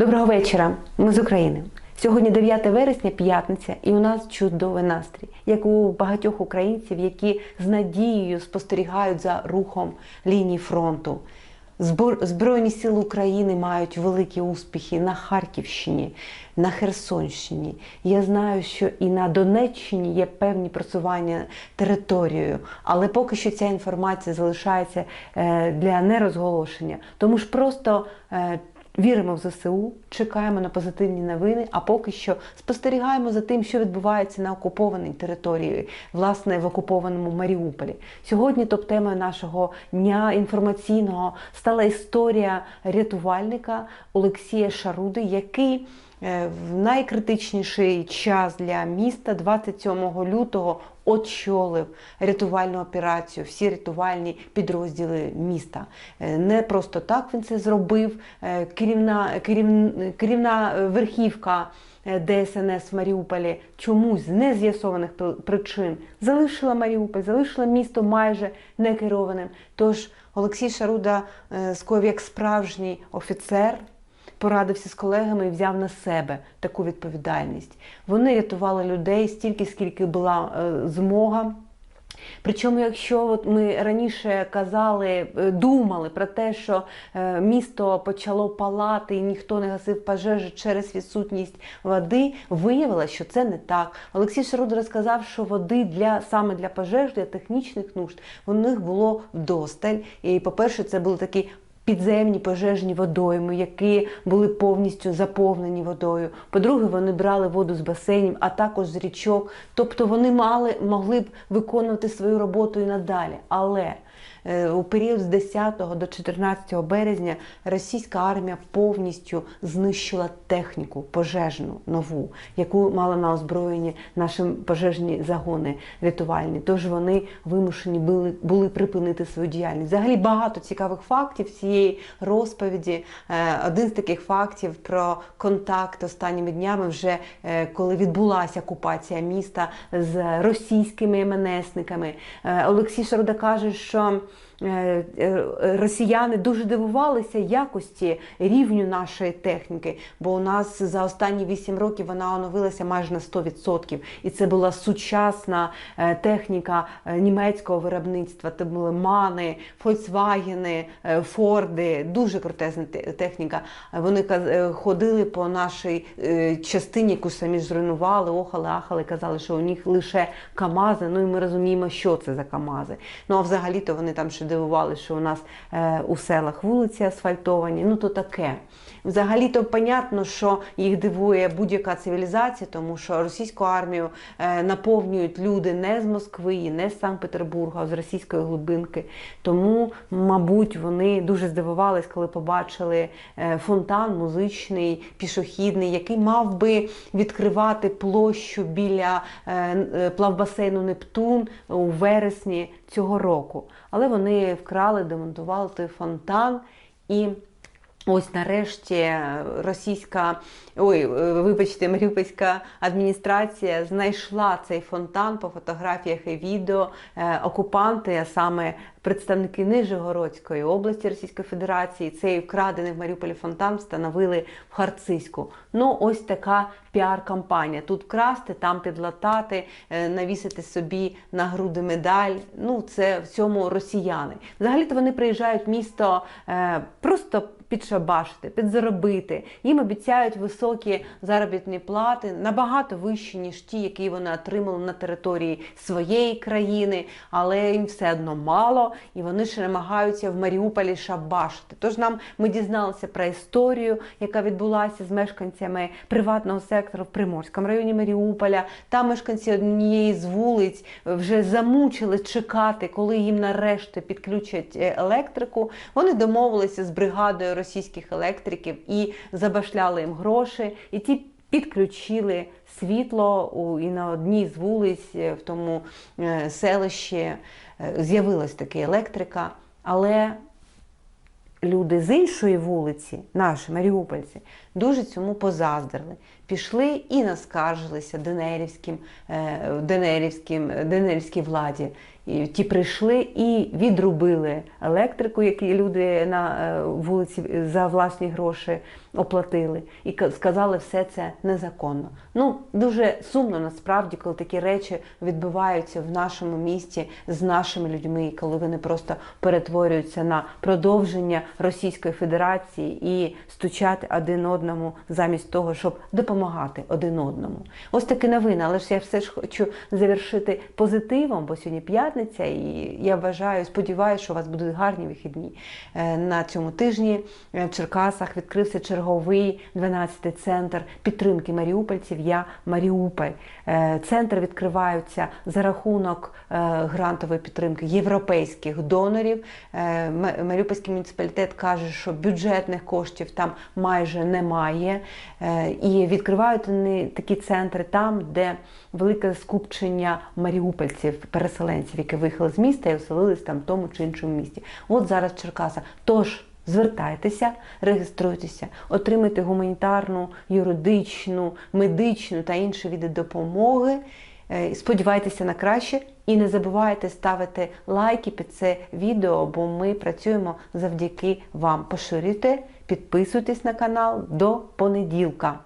Доброго вечора, ми з України. Сьогодні 9 вересня, п'ятниця, і у нас чудовий настрій, як у багатьох українців, які з надією спостерігають за рухом лінії фронту. Збройні сили України мають великі успіхи на Харківщині, на Херсонщині. Я знаю, що і на Донеччині є певні просування територією, але поки що ця інформація залишається е, для нерозголошення. Тому ж просто е, Віримо в ЗСУ, чекаємо на позитивні новини, а поки що спостерігаємо за тим, що відбувається на окупованій території, власне, в окупованому Маріуполі. Сьогодні топ-темою нашого дня інформаційного стала історія рятувальника Олексія Шаруди, який в найкритичніший час для міста 27 лютого очолив рятувальну операцію, всі рятувальні підрозділи міста. Е, Не просто так він це зробив. Е, Керівна, керів, керівна е, верхівка е, ДСНС в Маріуполі чомусь з нез'ясованих причин залишила Маріуполь, залишила місто майже некерованим. Тож Олексій Шаруда е, скоїв як справжній офіцер порадився з колегами і взяв на себе таку відповідальність. Вони рятували людей стільки, скільки була е, змога. Причому, якщо от ми раніше казали, е, думали про те, що е, місто почало палати і ніхто не гасив пожежі через відсутність води, виявилося, що це не так. Олексій Шаруда розказав, що води для саме для пожеж, для технічних нужд у них було вдосталь. І, по-перше, це були такі підземні пожежні водойми, які були повністю заповнені водою. По-друге, вони брали воду з басейнів, а також з річок. Тобто вони мали, могли б виконувати свою роботу і надалі. Але у період з 10 до 14 березня російська армія повністю знищила техніку пожежну нову, яку мала на озброєнні наші пожежні загони рятувальні. Тож вони вимушені були, були припинити свою діяльність. Взагалі багато цікавих фактів цієї розповіді. Е, Один з таких фактів про контакт останніми днями, вже е, коли відбулася окупація міста з російськими МНСниками. Е, Олексій Шаруда каже, що е, е, росіяни дуже дивувалися якості рівню нашої техніки, бо у нас за останні 8 років вона оновилася майже на 100%. І це була сучасна е, техніка німецького виробництва. Це були мани, е, Форди, дуже крутезна техніка. Вони ходили по нашій частині, яку самі зруйнували, охали, ахали, казали, що у них лише КАМАЗи. Ну і ми розуміємо, що це за КАМАЗи. Ну а взагалі-то вони там ще дивували, що у нас е, у селах вулиці асфальтовані. Ну то таке. Взагалі-то понятно, що їх дивує будь-яка цивілізація, тому що російську армію е, наповнюють люди не з Москви, не з Санкт-Петербурга, а з російської глибинки. Тому, мабуть, вони дуже здивувались, коли побачили е, фонтан музичний, пішохідний, який мав би відкривати площу біля плавбасейну Нептун у вересні цього року. Але вони вкрали, демонтували той фонтан і. Ось нарешті російська, ой, е, вибачте, Маріупольська адміністрація знайшла цей фонтан по фотографіях і відео. Е, Окупанти, а саме представники Нижегородської області Російської Федерації, цей вкрадений в Маріуполі фонтан встановили в Харциську. Ну, ось така піар-кампанія. Тут красти, там підлатати, е, навісити собі на груди медаль. Ну, це в цьому росіяни. Взагалі-то вони приїжджають в місто е, просто підшабашити, підзаробити. Їм обіцяють високі заробітні плати, набагато вищі, ніж ті, які вони отримали на території своєї країни, але їм все одно мало, і вони ще намагаються в Маріуполі шабашити. Тож нам ми дізналися про історію, яка відбулася з мешканцями приватного сектору в Приморському районі Маріуполя. Там мешканці однієї з вулиць вже замучили чекати, коли їм нарешті підключать е, електрику. Вони домовилися з бригадою російських електриків і забашляли їм гроші, і ті підключили світло у, і на одній з вулиць е, в тому е, селищі е, з'явилась така електрика, але люди з іншої вулиці, наші маріупольці, дуже цьому позаздрили. Пішли і наскаржилися Денерівським, е, Денерівським, Денерівській владі. І ті прийшли і відрубили електрику, які люди на е, вулиці за власні гроші оплатили, і ка- сказали, все це незаконно. Ну дуже сумно насправді, коли такі речі відбуваються в нашому місті з нашими людьми, коли вони просто перетворюються на продовження Російської Федерації і стучати один одному замість того, щоб допомагати один одному. Ось такі новини, але ж я все ж хочу завершити позитивом, бо сьогодні п'ятниця, і я вважаю, сподіваюся, що у вас будуть гарні вихідні. Е, На цьому тижні е, в Черкасах відкрився черговий 12-й центр підтримки маріупольців. Я Маріуполь. Е, Центр відкриваються за рахунок грантової підтримки європейських донорів. Маріупольський муніципалітет каже, що бюджетних коштів там майже немає. І відкривають вони такі центри там, де велике скупчення маріупольців, переселенців, які виїхали з міста і оселились там в тому чи іншому місті. От зараз Черкаса. Тож звертайтеся, реєструйтеся, отримайте гуманітарну, юридичну, медичну та інші види допомоги. Е, Сподівайтеся на краще і не забувайте ставити лайки під це відео, бо ми працюємо завдяки вам. Поширюйте, підписуйтесь на канал до понеділка.